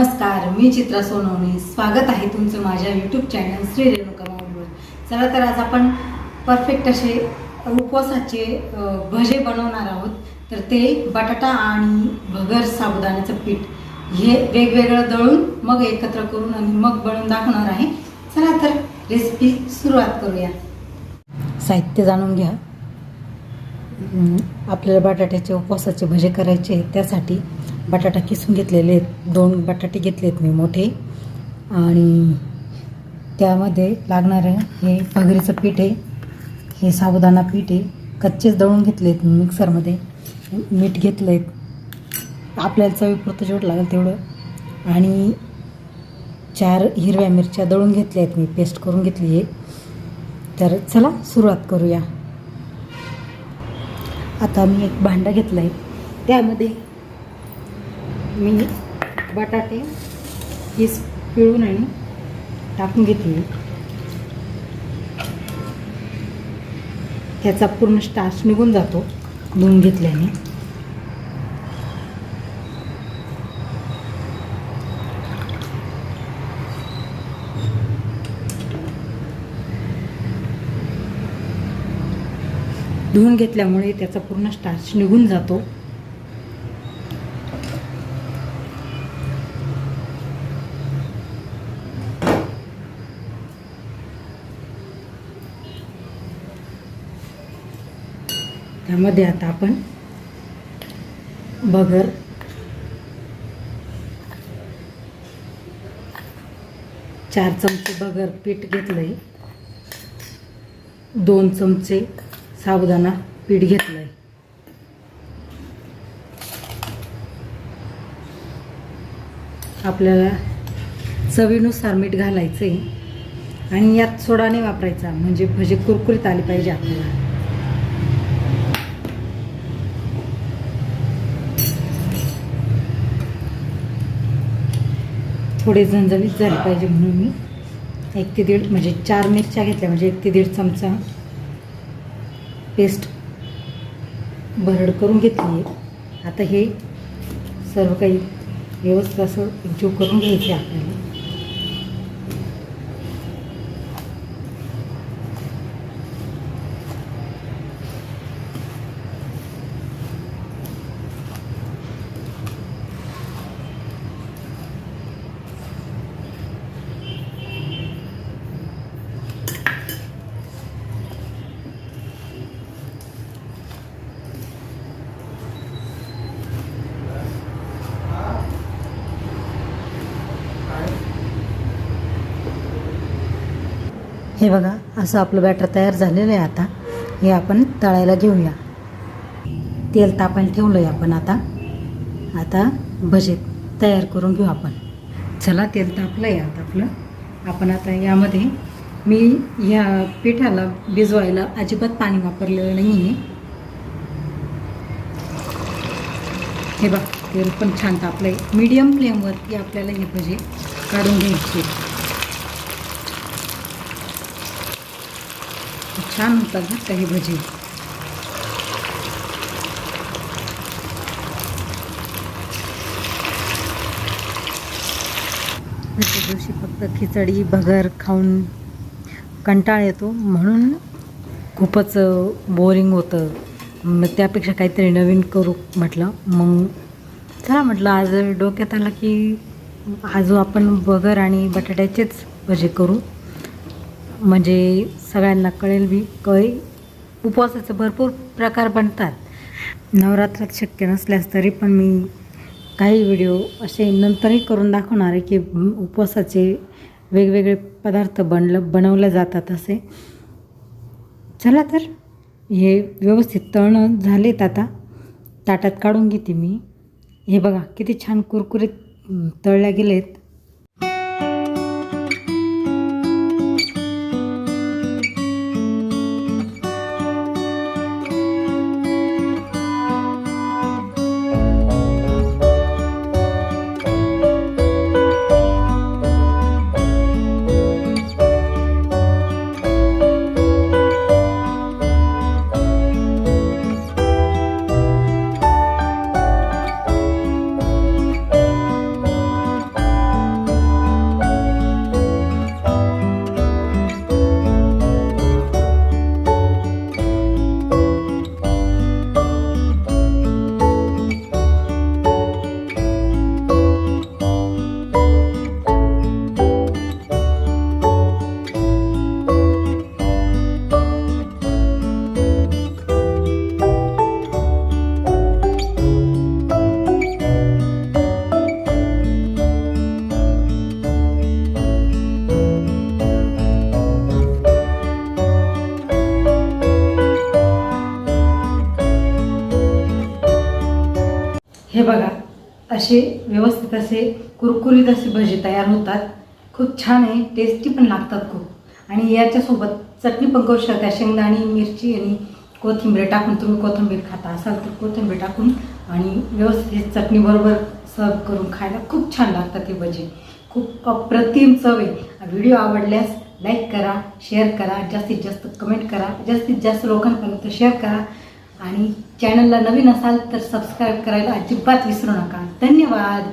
नमस्कार मी चित्रा सोनवणे. स्वागत आहे तुमचं माझ्या यूट्यूब चॅनल श्री रेणुका माऊलीवर चला तर आज आपण परफेक्ट असे उपवासाचे भजे बनवणार आहोत. तर ते बटाटा आणि भगर साबुदाण्याचं पीठ हे वेगवेगळं दळून मग एकत्र करून आणि मग बनवून दाखवणार आहे. चला तर रेसिपी सुरुवात करूया. साहित्य जाणून घ्या. आपल्याला बटाट्याचे उपवासाचे भजे करायचे आहेत त्यासाठी बटाटा किसून घेतलेले आहेत. दोन बटाटे घेतले आहेत मी मोठे. आणि त्यामध्ये लागणारं हे भगरीचं पीठ आहे. हे साबुदाणा पीठ आहे. कच्चेच दळून घेतले आहेत मिक्सरमध्ये. मीठ घेतलं आहे आपल्याला चवीपुरतं जेवढं लागेल तेवढं. आणि चार हिरव्या मिरच्या दळून घेतल्या आहेत मी. पेस्ट करून घेतली आहे. तर चला सुरुवात करूया. आता मी एक भांडं घेतलं आहे त्यामध्ये मी बटाटे किस पिळून आणि टाकून घेतली. त्याचा पूर्ण स्टार्च निघून जातो धुवून घेतल्याने. धुवून घेतल्यामुळे त्याचा पूर्ण स्टार्च निघून जातो. त्यामध्ये आता आपण बगर चार चमचे बगर पीठ घेतलंय. दोन चमचे साबुदाणा पीठ घेतलंय. आपल्याला चवीनुसार मीठ घालायचं आहे आणि यात सोडा नाही वापरायचा म्हणजे भजे कुरकुरीत आली पाहिजे आपल्याला. थोडे झणझणीत झाले पाहिजे म्हणून मी. एक ते दीड म्हणजे चार मिरच्या घेतल्या म्हणजे एक ते दीड चमचा पेस्ट भरड करून घेतली. आहे आता हे सर्व काही व्यवस्थित असं एकजीव करून घ्यायचे आपल्याला. हे बघा असं आपलं बॅटर तयार झालेलं आहे आता. हे आपण तळायला घेऊया. तेल तापायला ठेवलं आहे आपण आता. आता भजे तयार करून घेऊ आपण. चला तेल तापलं आहे आता आपलं. आपण आता यामध्ये मी ह्या पिठाला भिजवायला अजिबात पाणी वापरलेलं नाही आहे हे बघ तेल पण छान तापलं आहे मीडियम फ्लेमवरती आपल्याला हे भजे काढून घ्यायचे. छान होतात ना काही भजी. दिवशी फक्त खिचडी भगर खाऊन कंटाळ येतो. म्हणून खूपच बोरिंग होतं. मग त्यापेक्षा काहीतरी नवीन करू म्हटलं. मग चला म्हटलं आज डोक्यात आलं की आज आपण भगर आणि बटाट्याचेच भजे करू. म्हणजे सगळ्यांना कळेल बी कळी उपवासाचे भरपूर प्रकार बनतात. नवरात्रात शक्य नसल्यास तरी पण मी काही व्हिडिओ असे नंतरही करून दाखवणार आहे की उपवासाचे वेगवेगळे पदार्थ बनलं बनवले जातात असे. चला तर हे व्यवस्थित तळणं झालेत आता. ताटात काढून घेते मी. हे बघा किती छान कुरकुरीत तळल्या गेलेत. असे व्यवस्थित असे कुरकुरीत असे भजे तयार होतात. खूप छान आहे टेस्टी पण लागतात खूप. आणि याच्यासोबत चटणी पण करू शकता. शेंगदाणी मिरची आणि कोथिंबीर टाकून तुम्ही कोथिंबीर खाता असाल तर कोथिंबीर टाकून आणि व्यवस्थित चटणीबरोबर सर्व करून खायला खूप छान लागतात हे भजे. खूप अप्रतिम चव आहे. व्हिडिओ आवडल्यास लाईक करा शेअर करा जास्तीत जास्त कमेंट करा जास्तीत जास्त लोकांपर्यंत शेअर करा. आणि चॅनलला नवीन असाल तर सबस्क्राईब करायला अजिबात विसरू नका. धन्यवाद.